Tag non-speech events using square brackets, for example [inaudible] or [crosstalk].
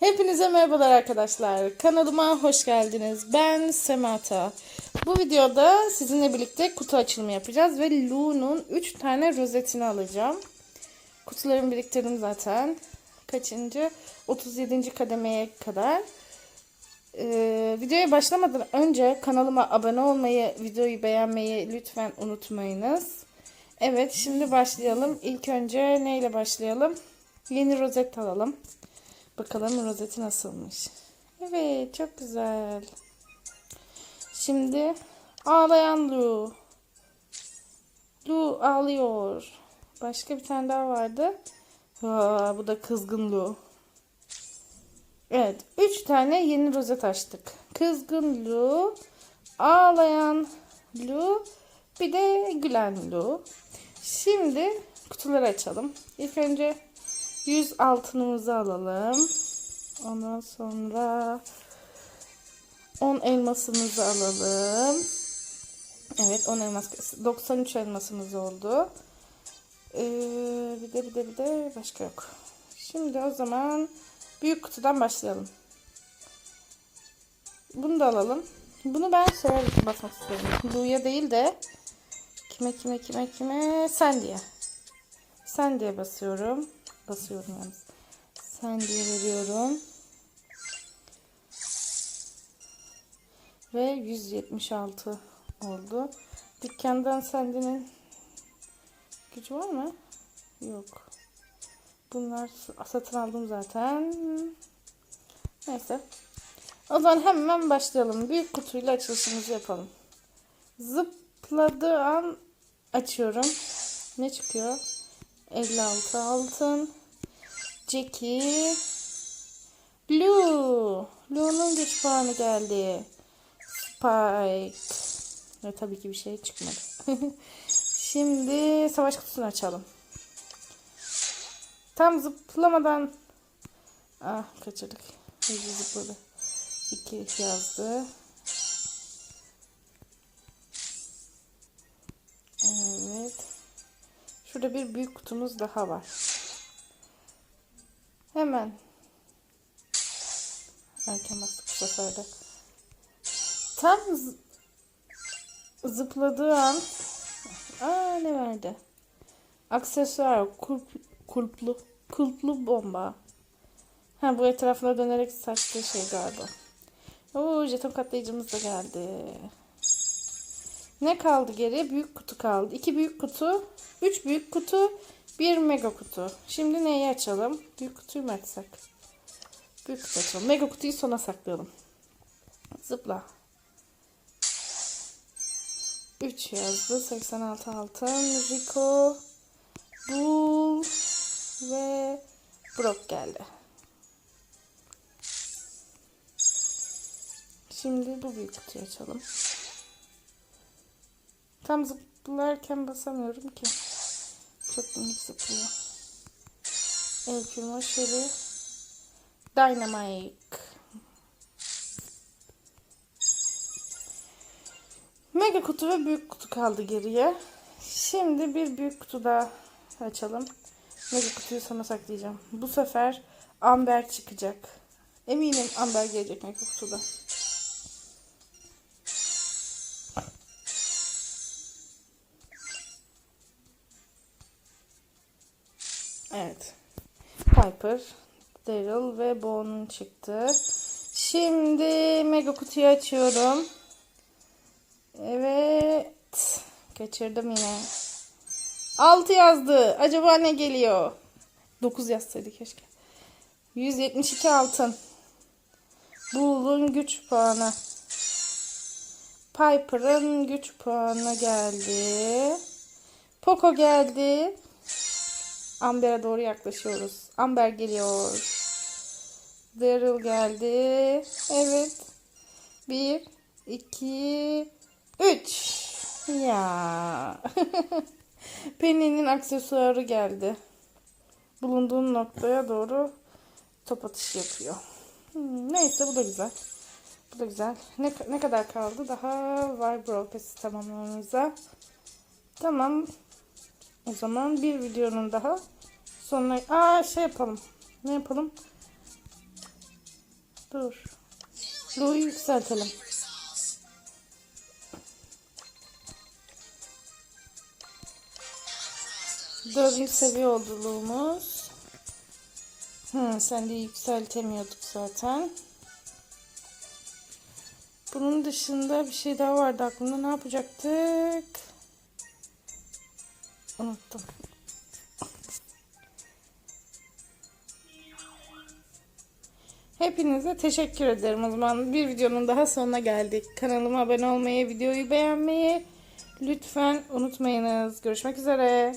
Hepinize merhabalar arkadaşlar. Kanalıma hoş geldiniz. Ben Semata. Bu videoda sizinle birlikte kutu açılımı yapacağız ve Lu'nun 3 tane rozetini alacağım. Kutularımı biriktirdim zaten. Kaçıncı? 37. kademeye kadar. Ee, videoya başlamadan önce kanalıma abone olmayı, videoyu beğenmeyi lütfen unutmayınız. Evet şimdi başlayalım. İlk önce neyle başlayalım? Yeni rozet alalım. Bakalım rozeti nasılmış. Evet çok güzel. Şimdi ağlayan Lu. Lu ağlıyor. Başka bir tane daha vardı. Aa, bu da kızgın Lu. Evet. Üç tane yeni rozet açtık. Kızgın Lu. Ağlayan Lu. Bir de gülen Lu. Şimdi kutuları açalım. İlk önce 100 altınımızı alalım. Ondan sonra 10 elmasımızı alalım. Evet 10 elmas 93 elmasımız oldu. Ee, bir de bir de bir de başka yok. Şimdi o zaman büyük kutudan başlayalım. Bunu da alalım. Bunu ben şeye basmak istiyorum. Lu'ya değil de kime kime kime kime sen diye. Sen diye basıyorum. Basıyorum yalnız. Sen diye veriyorum. Ve 176 oldu. Dükkandan sendinin gücü var mı? Yok. Bunlar satın aldım zaten. Neyse. O zaman hemen başlayalım. Büyük kutuyla açılışımızı yapalım. Zıpladığı an açıyorum. Ne çıkıyor? 56 altın. Jackie. Blue. Blue'nun güç puanı geldi. Spike. Ve tabii ki bir şey çıkmadı. [laughs] Şimdi savaş kutusunu açalım. Tam zıplamadan ah kaçırdık. Hızlı zıpladı. 2 yazdı. Şurada bir büyük kutumuz daha var. Hemen. Erken bastık bu sefer de. Tam zı- zıpladığı an Aa ne verdi? Aksesuar kulp, kulplu kulplu bomba. Ha bu etrafına dönerek saçtığı şey galiba. Oo jeton katlayıcımız da geldi. Ne kaldı geriye? Büyük kutu kaldı. İki büyük kutu, üç büyük kutu, bir mega kutu. Şimdi neyi açalım? Büyük kutuyu mu açsak? Büyük kutu açalım. Mega kutuyu sona saklayalım. Zıpla. 3 yazdı. 86 altın. Rico, Bull ve Brock geldi. Şimdi bu büyük kutuyu açalım. Tam zıplarken basamıyorum ki. Çok minik zıplıyor. Primo Shelly. Dynamite. Mega kutu ve büyük kutu kaldı geriye. Şimdi bir büyük kutu daha açalım. Mega kutuyu sona saklayacağım. Bu sefer Amber çıkacak. Eminim Amber gelecek mega kutuda. Evet. Piper, Daryl ve Bo'nun çıktı. Şimdi mega kutuyu açıyorum. Evet. Kaçırdım yine. 6 yazdı. Acaba ne geliyor? 9 yazsaydı keşke. 172 altın. Bull'un güç puanı. Piper'ın güç puanı geldi. Poco geldi. Amber'e doğru yaklaşıyoruz. Amber geliyor. Daryl geldi. Evet. 1, 2, 3. Ya. [laughs] Penny'nin aksesuarı geldi. Bulunduğun noktaya doğru top atışı yapıyor. Hmm, neyse bu da güzel. Bu da güzel. Ne, ne kadar kaldı? Daha var Brawl Pass'i tamamlamamıza. Tamam. O zaman bir videonun daha sonuna... Aa şey yapalım. Ne yapalım? Dur. Lu'yu yükseltelim. Dördüncü seviye oldu Lu'muz. Hı, sen de yükseltemiyorduk zaten. Bunun dışında bir şey daha vardı aklımda. Ne yapacaktık? Unuttum. Hepinize teşekkür ederim. O zaman bir videonun daha sonuna geldik. Kanalıma abone olmayı, videoyu beğenmeyi lütfen unutmayınız. Görüşmek üzere.